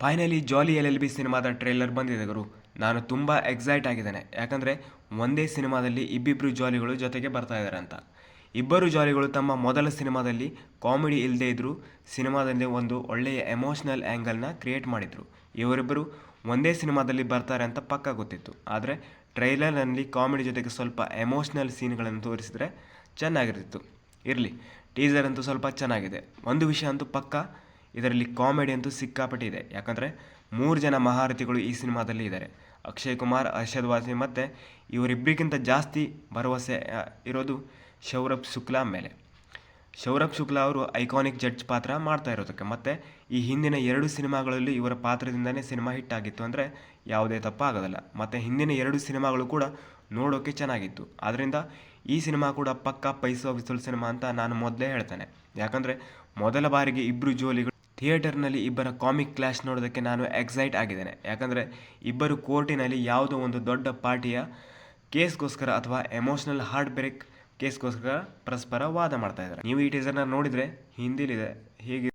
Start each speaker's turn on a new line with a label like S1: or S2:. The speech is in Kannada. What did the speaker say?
S1: Finally jolly L L B ಸಿನಿಮಾದ ಟ್ರೇಲರ್ ಬಂದಿದೆ ಗುರು. ನಾನು ತುಂಬ ಎಕ್ಸೈಟ್ ಆಗಿದ್ದೇನೆ. ಯಾಕಂದರೆ ಒಂದೇ ಸಿನಿಮಾದಲ್ಲಿ ಇಬ್ಬಿಬ್ಬರು ಜಾಲಿಗಳು ಜೊತೆಗೆ ಬರ್ತಾ ಇದ್ದಾರೆ ಅಂತ ಇಬ್ಬರು ಜಾಲಿಗಳು ತಮ್ಮ ಮೊದಲ ಸಿನಿಮಾದಲ್ಲಿ ಕಾಮಿಡಿ ಇಲ್ಲದೇ ಇದ್ದರೂ ಸಿನಿಮಾದಲ್ಲಿ ಒಂದು ಒಳ್ಳೆಯ ಎಮೋಷ್ನಲ್ ಆ್ಯಂಗಲ್ನ ಕ್ರಿಯೇಟ್ ಮಾಡಿದರು. ಇವರಿಬ್ಬರು ಒಂದೇ ಸಿನಿಮಾದಲ್ಲಿ ಬರ್ತಾರೆ ಅಂತ ಪಕ್ಕ ಗೊತ್ತಿತ್ತು. ಆದರೆ ಟ್ರೈಲರ್ನಲ್ಲಿ ಕಾಮಿಡಿ ಜೊತೆಗೆ ಸ್ವಲ್ಪ ಎಮೋಷ್ನಲ್ ಸೀನ್ಗಳನ್ನು ತೋರಿಸಿದರೆ ಚೆನ್ನಾಗಿರ್ತಿತ್ತು. ಇರಲಿ ಟೀಸರ್ ಅಂತೂ ಸ್ವಲ್ಪ ಚೆನ್ನಾಗಿದೆ. ಒಂದು ವಿಷಯ ಅಂತೂ ಪಕ್ಕ ಇದರಲ್ಲಿ ಕಾಮಿಡಿ ಅಂತೂ ಸಿಕ್ಕಾಪಟ್ಟಿದೆ. ಯಾಕಂದರೆ ಮೂರು ಜನ ಮಹಾರಥಿಗಳು ಈ ಸಿನಿಮಾದಲ್ಲಿ ಇದ್ದಾರೆ. ಅಕ್ಷಯ್ ಕುಮಾರ್, ಅರ್ಷದ್ ವಾಸಿ ಮತ್ತು ಇವರಿಬ್ಬರಿಗಿಂತ ಜಾಸ್ತಿ ಭರವಸೆ ಇರೋದು ಶೌರಭ್ ಶುಕ್ಲಾ ಮೇಲೆ. ಶೌರಭ್ ಶುಕ್ಲಾ ಅವರು ಐಕಾನಿಕ್ ಜಡ್ಜ್ ಪಾತ್ರ ಮಾಡ್ತಾ ಇರೋದಕ್ಕೆ. ಮತ್ತು ಈ ಹಿಂದಿನ ಎರಡು ಸಿನಿಮಾಗಳಲ್ಲಿ ಇವರ ಪಾತ್ರದಿಂದನೇ ಸಿನಿಮಾ ಹಿಟ್ ಆಗಿತ್ತು ಅಂದರೆ ಯಾವುದೇ ತಪ್ಪಾಗೋದಲ್ಲ. ಮತ್ತು ಹಿಂದಿನ ಎರಡು ಸಿನಿಮಾಗಳು ಕೂಡ ನೋಡೋಕ್ಕೆ ಚೆನ್ನಾಗಿತ್ತು. ಆದ್ದರಿಂದ ಈ ಸಿನಿಮಾ ಕೂಡ ಪಕ್ಕಾ ಪೈಸೋ ವಿಸುಲ್ ಸಿನಿಮಾ ಅಂತ ನಾನು ಮೊದಲೇ ಹೇಳ್ತೇನೆ. ಯಾಕಂದರೆ ಮೊದಲ ಬಾರಿಗೆ ಇಬ್ಬರು ಜೋಲಿಗಳು ಥಿಯೇಟರ್ನಲ್ಲಿ ಇಬ್ಬರ ಕಾಮಿಕ್ ಕ್ಲಾಶ್ ನೋಡೋದಕ್ಕೆ ನಾನು ಎಕ್ಸೈಟ್ ಆಗಿದ್ದೇನೆ. ಯಾಕಂದರೆ ಇಬ್ಬರು ಕೋರ್ಟಿನಲ್ಲಿ ಯಾವುದೋ ಒಂದು ದೊಡ್ಡ ಪಾರ್ಟಿಯ ಕೇಸ್ಗೋಸ್ಕರ ಅಥವಾ ಎಮೋಷನಲ್ ಹಾರ್ಟ್ ಬ್ರೇಕ್ ಕೇಸ್ಗೋಸ್ಕರ ಪರಸ್ಪರ ವಾದ ಮಾಡ್ತಾ ಇದ್ದಾರೆ. ನೀವು ಈ ಟೀಸರ್ನ ನೋಡಿದರೆ ಹಿಂದಿಲಿದೆ. ಹೇಗೆ